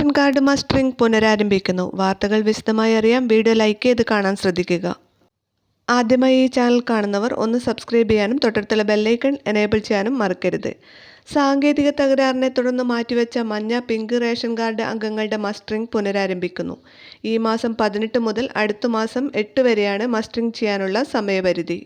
Ration card mustering പുനരാരംഭിക്കുന്നു. വാർത്തകൾ വിശദമായി അറിയാൻ വീഡിയോ ലൈക്ക് ചെയ്ത് കാണാൻ ശ്രദ്ധിക്കുക. ആദ്യമായി ഈ ചാനൽ കാണുന്നവർ ഒന്ന് സബ്സ്ക്രൈബ് ചെയ്യാനും തൊട്ടടുത്തുള്ള ബെല്ലൈക്കൺ എനേബിൾ ചെയ്യാനും മറക്കരുത്. സാങ്കേതിക തകരാറിനെ തുടർന്ന് മാറ്റിവെച്ച മഞ്ഞ പിങ്ക് റേഷൻ കാർഡ് അംഗങ്ങളുടെ മസ്റ്ററിംഗ് പുനരാരംഭിക്കുന്നു. ഈ മാസം പതിനെട്ട് മുതൽ അടുത്ത മാസം എട്ട് വരെയാണ് മസ്റ്ററിംഗ് ചെയ്യാനുള്ള സമയപരിധി.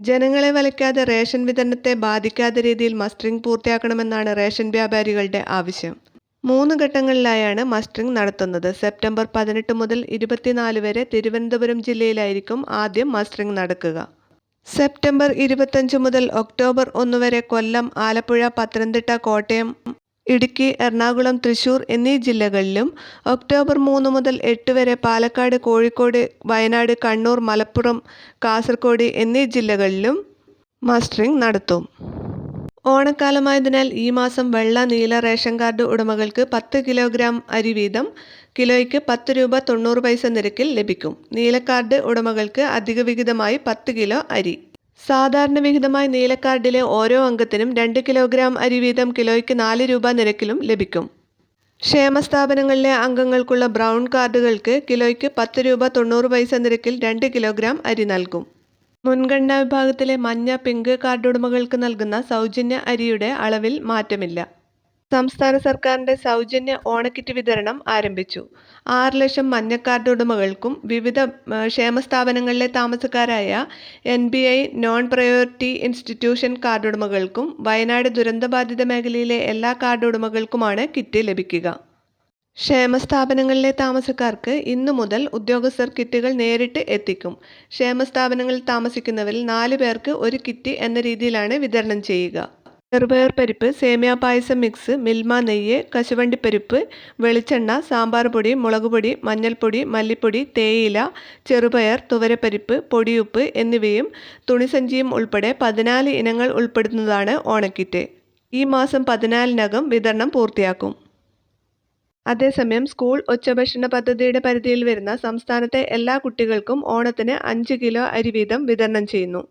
ജനങ്ങളെ വലയ്ക്കാതെ റേഷൻ വിതരണത്തെ ബാധിക്കാത്ത രീതിയിൽ മസ്റ്ററിംഗ് പൂർത്തിയാക്കണമെന്നാണ് റേഷൻ വ്യാപാരികളുടെ ആവശ്യം. മൂന്ന് ഘട്ടങ്ങളിലായാണ് മസ്റ്ററിംഗ് നടത്തുന്നത്. സെപ്റ്റംബർ പതിനെട്ട് മുതൽ ഇരുപത്തിനാല് വരെ തിരുവനന്തപുരം ജില്ലയിലായിരിക്കും ആദ്യം മസ്റ്ററിംഗ് നടക്കുക. സെപ്റ്റംബർ ഇരുപത്തഞ്ച് മുതൽ ഒക്ടോബർ ഒന്ന് വരെ കൊല്ലം ആലപ്പുഴ പത്തനംതിട്ട കോട്ടയം ഇടുക്കി എറണാകുളം തൃശൂർ എന്നീ ജില്ലകളിലും ഒക്ടോബർ മൂന്ന് മുതൽ എട്ട് വരെ പാലക്കാട് കോഴിക്കോട് വയനാട് കണ്ണൂർ മലപ്പുറം കാസർഗോഡ് എന്നീ ജില്ലകളിലും മസ്റ്ററിംഗ് നടത്തും. ഓണക്കാലമായതിനാൽ ഈ മാസം വെള്ള നീല റേഷൻ കാർഡ് ഉടമകൾക്ക് പത്ത് കിലോഗ്രാം അരി വീതം കിലോയ്ക്ക് പത്ത് രൂപ തൊണ്ണൂറ് പൈസ നിരക്കിൽ ലഭിക്കും. നീല കാർഡ് ഉടമകൾക്ക് അധിക വിഹിതമായി പത്ത് കിലോ അരി. സാധാരണ വിഹിതമായി നീല കാർഡിലെ ഓരോ അംഗത്തിനും രണ്ട് കിലോഗ്രാം അരി വീതം കിലോയ്ക്ക് നാല് രൂപ നിരക്കിലും ലഭിക്കും. ക്ഷേമ സ്ഥാപനങ്ങളിലെ അംഗങ്ങൾക്കുള്ള ബ്രൗൺ കാർഡുകൾക്ക് കിലോയ്ക്ക് പത്ത് രൂപ തൊണ്ണൂറ് പൈസ നിരക്കിൽ രണ്ട് കിലോഗ്രാം അരി നൽകും. മുൻഗണനാ വിഭാഗത്തിലെ മഞ്ഞ പിങ്ക് കാർഡുടമകൾക്ക് നൽകുന്ന സൗജന്യ അരിയുടെ അളവിൽ മാറ്റമില്ല. സംസ്ഥാന സർക്കാരിന്റെ സൗജന്യ ഓണക്കിറ്റ് വിതരണം ആരംഭിച്ചു. ആറ് ലക്ഷം മഞ്ഞ കാർഡ് ഉടമകൾക്കും വിവിധ ക്ഷേമ സ്ഥാപനങ്ങളിലെ താമസക്കാരായ N B I non priority institution card ഉടമകൾക്കും Wayanad ദുരന്തബാധിത മേഖലയിലെ എല്ലാ കാർഡ് ഉടമകൾക്കുമാണ് കിറ്റ് ലഭിക്കുക. ക്ഷേമ സ്ഥാപനങ്ങളിലെ താമസക്കാർക്ക് ഇന്നു മുതൽ ഉദ്യോഗസ്ഥർ കിറ്റുകൾ നേരിട്ട് എത്തിക്കും. ക്ഷേമസ്ഥാപനങ്ങളിൽ താമസിക്കുന്നവരിൽ നാല് പേർക്ക് ഒരു കിറ്റ് എന്ന രീതിയിലാണ് വിതരണം ചെയ്യുക. ചെറുപയർ പരിപ്പ് സേമിയ പായസം മിക്സ് മിൽമ നെയ്യ് കശുവണ്ടിപ്പരിപ്പ് വെളിച്ചെണ്ണ സാമ്പാർ പൊടി മുളക് പൊടി മഞ്ഞൾപ്പൊടി മല്ലിപ്പൊടി തേയില ചെറുപയർ തുവരപ്പരിപ്പ് പൊടിയുപ്പ് എന്നിവയും തുണിസഞ്ചിയും ഉൾപ്പെടെ പതിനാല് ഇനങ്ങൾ ഉൾപ്പെടുന്നതാണ് ഓണക്കിറ്റ്. ഈ മാസം പതിനാലിനകം വിതരണം പൂർത്തിയാക്കും. അതേസമയം സ്കൂൾ ഉച്ചഭക്ഷണ പദ്ധതിയുടെ പരിധിയിൽ വരുന്ന സംസ്ഥാനത്തെ എല്ലാ കുട്ടികൾക്കും ഓണത്തിന് അഞ്ച് കിലോ അരി വീതം വിതരണം ചെയ്യുന്നു.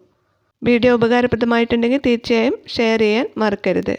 വീഡിയോ ഉപകാരപ്രദമായിട്ടുണ്ടെങ്കിൽ തീർച്ചയായും ഷെയർ ചെയ്യാൻ മറക്കരുത്.